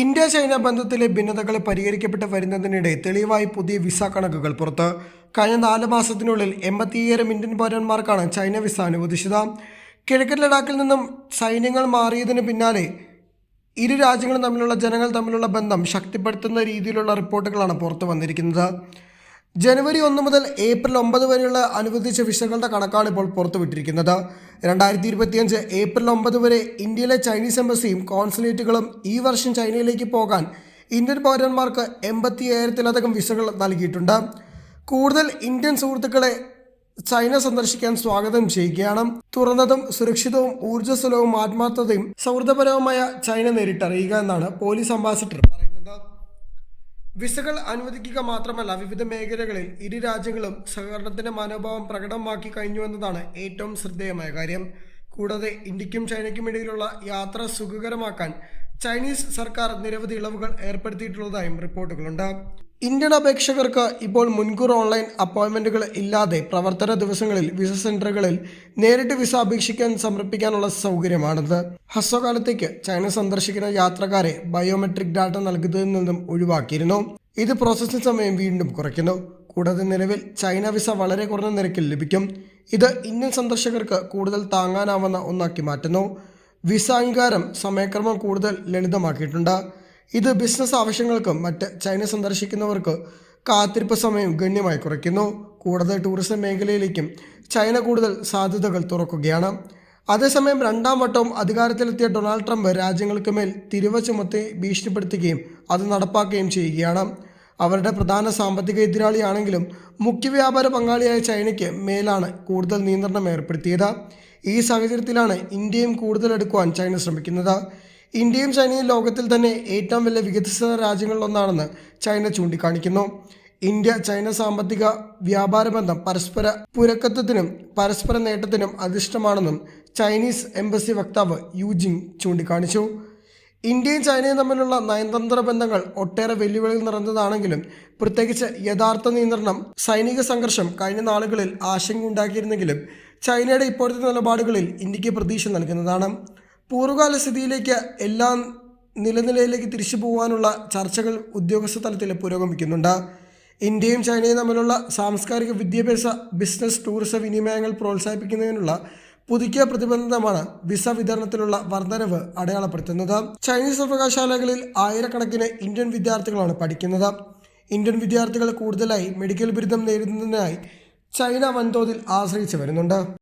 India China ബന്ധത്തിലെ ഭിന്നതകൾ പരിഹരിക്കപ്പെട്ട് വരുന്നതിനിടെ തെളിവായി പുതിയ visa കണക്കുകൾ പുറത്ത്. കഴിഞ്ഞ നാല് മാസത്തിനുള്ളിൽ എൺപത്തിയ്യായിരം ഇന്ത്യൻ പൗരന്മാർക്കാണ് ചൈന വിസ അനുവദിച്ചത്. കിഴക്കൻ ലഡാക്കിൽ നിന്നും സൈന്യങ്ങൾ മാറിയതിന് പിന്നാലെ ഇരു രാജ്യങ്ങളും തമ്മിലുള്ള ജനങ്ങൾ തമ്മിലുള്ള ബന്ധം ശക്തിപ്പെടുത്തുന്ന രീതിയിലുള്ള റിപ്പോർട്ടുകളാണ് പുറത്തു വന്നിരിക്കുന്നത്. ജനുവരി ഒന്ന് മുതൽ ഏപ്രിൽ ഒമ്പത് വരെയുള്ള അനുവദിച്ച വിസകളുടെ കണക്കാണ് ഇപ്പോൾ പുറത്തുവിട്ടിരിക്കുന്നത്. രണ്ടായിരത്തി ഇരുപത്തിയഞ്ച് ഏപ്രിൽ ഒമ്പത് വരെ ഇന്ത്യയിലെ ചൈനീസ് എംബസിയും കോൺസുലേറ്റുകളും ഈ വർഷം ചൈനയിലേക്ക് പോകാൻ ഇന്ത്യൻ പൗരന്മാർക്ക് എൺപത്തി ഏഴായിരത്തിലധികം വിസകൾ നൽകിയിട്ടുണ്ട്. കൂടുതൽ ഇന്ത്യൻ സുഹൃത്തുക്കളെ ചൈന സന്ദർശിക്കാൻ സ്വാഗതം ചെയ്യുകയാണ്. തുറന്നതും സുരക്ഷിതവും ഊർജസ്വലവും ആത്മാർത്ഥതയും സൗഹൃദപരവുമായ ചൈന നേരിട്ടറിയുക എന്നാണ് പോലീസ് അംബാസിഡർ പറയുന്നത്. വിസകൾ അനുവദിക്കുക മാത്രമല്ല വിവിധ മേഖലകളിൽ ഇരു രാജ്യങ്ങളും സഹകരണത്തിന്റെ മനോഭാവം പ്രകടമാക്കി കഴിഞ്ഞു എന്നതാണ് ഏറ്റവും ശ്രദ്ധേയമായ കാര്യം. കൂടാതെ ഇന്ത്യക്കും ചൈനയ്ക്കും ഇടയിലുള്ള യാത്ര സുഖകരമാക്കാൻ ചൈനീസ് സർക്കാർ നിരവധി ഇളവുകൾ ഏർപ്പെടുത്തിയിട്ടുള്ളതായും റിപ്പോർട്ടുകളുണ്ട്. ഇന്ത്യൻ അപേക്ഷകർക്ക് ഇപ്പോൾ മുൻകൂർ ഓൺലൈൻ അപ്പോയിൻമെന്റുകൾ ഇല്ലാതെ പ്രവർത്തന ദിവസങ്ങളിൽ വിസ സെന്ററുകളിൽ നേരിട്ട് വിസ അപേക്ഷിക്കാൻ സമർപ്പിക്കാനുള്ള സൗകര്യമാണിത്. ഹ്രസ്വകാലത്തേക്ക് ചൈന സന്ദർശിക്കുന്ന യാത്രക്കാരെ ബയോമെട്രിക് ഡാറ്റ നൽകുന്നതിൽ നിന്നും ഒഴിവാക്കിയിരുന്നു. ഇത് പ്രോസസ്സിംഗ് സമയം വീണ്ടും കുറയ്ക്കുന്നു. കൂടാതെ നിലവിൽ ചൈന വിസ വളരെ കുറഞ്ഞ നിരക്കിൽ ലഭിക്കും. ഇത് ഇന്ത്യൻ സന്ദർശകർക്ക് കൂടുതൽ താങ്ങാനാവുന്ന ഒന്നാക്കി മാറ്റുന്നു. വിസ അംഗീകാരം സമയക്രമം കൂടുതൽ ലളിതമാക്കിയിട്ടുണ്ട്. ഇത് ബിസിനസ് ആവശ്യങ്ങൾക്കും മറ്റ് ചൈന സന്ദർശിക്കുന്നവർക്ക് കാത്തിരിപ്പ് സമയം ഗണ്യമായി കുറയ്ക്കുന്നു. കൂടാതെ ടൂറിസം മേഖലയിലേക്കും ചൈന കൂടുതൽ സാധ്യതകൾ തുറക്കുകയാണ്. അതേസമയം രണ്ടാം വട്ടവും അധികാരത്തിലെത്തിയ ഡൊണാൾഡ് ട്രംപ് രാജ്യങ്ങൾക്ക് മേൽ തിരിവ് ചുമത്തി ഭീഷണിപ്പെടുത്തുകയും അത് നടപ്പാക്കുകയും ചെയ്യുകയാണ്. അവരുടെ പ്രധാന സാമ്പത്തിക എതിരാളിയാണെങ്കിലും മുഖ്യ വ്യാപാര പങ്കാളിയായ ചൈനയ്ക്ക് മേലാണ് കൂടുതൽ നിയന്ത്രണം ഏർപ്പെടുത്തിയത്. ഈ സാഹചര്യത്തിലാണ് ഇന്ത്യയും കൂടുതൽ എടുക്കുവാൻ ചൈന ശ്രമിക്കുന്നത്. ഇന്ത്യയും ചൈനയും ലോകത്തിൽ തന്നെ ഏറ്റവും വലിയ വികസിത രാജ്യങ്ങളിലൊന്നാണെന്ന് ചൈന ചൂണ്ടിക്കാണിക്കുന്നു. ഇന്ത്യ ചൈന സാമ്പത്തിക വ്യാപാര ബന്ധം പരസ്പര പുരക്കത്വത്തിനും പരസ്പര നേട്ടത്തിനും അധിഷ്ഠമാണെന്നും ചൈനീസ് എംബസി വക്താവ് യുജിങ് ചൂണ്ടിക്കാണിച്ചു. ഇന്ത്യയും ചൈനയും തമ്മിലുള്ള നയതന്ത്ര ബന്ധങ്ങൾ ഒട്ടേറെ വെല്ലുവിളികൾ നിറഞ്ഞതാണെങ്കിലും പ്രത്യേകിച്ച് യഥാർത്ഥ നിയന്ത്രണം സൈനിക സംഘർഷം കഴിഞ്ഞ നാളുകളിൽ ആശങ്ക ഉണ്ടാക്കിയിരുന്നെങ്കിലും ചൈനയുടെ ഇപ്പോഴത്തെ നിലപാടുകളിൽ ഇന്ത്യയ്ക്ക് പ്രതീക്ഷ നൽകുന്നതാണ്. പൂർവകാല സ്ഥിതിയിലേക്ക് എല്ലാ നിലനിലയിലേക്ക് തിരിച്ചു പോകാനുള്ള ചർച്ചകൾ ഉദ്യോഗസ്ഥ തലത്തിൽ പുരോഗമിക്കുന്നുണ്ട്. ഇന്ത്യയും ചൈനയും തമ്മിലുള്ള സാംസ്കാരിക വിദ്യാഭ്യാസ ബിസിനസ് ടൂറിസം വിനിമയങ്ങൾ പ്രോത്സാഹിപ്പിക്കുന്നതിനുള്ള പുതുക്കിയ പ്രതിബന്ധമാണ് വിസ വിതരണത്തിലുള്ള വർധനവ് അടയാളപ്പെടുത്തുന്നത്. ചൈനീസ് സർവകലാശാലകളിൽ ആയിരക്കണക്കിന് ഇന്ത്യൻ വിദ്യാർത്ഥികളാണ് പഠിക്കുന്നത്. ഇന്ത്യൻ വിദ്യാർത്ഥികൾ കൂടുതലായി മെഡിക്കൽ ബിരുദം നേടുന്നതിനായി ചൈന വൻതോതിൽ ആശ്രയിച്ചു വരുന്നുണ്ട്.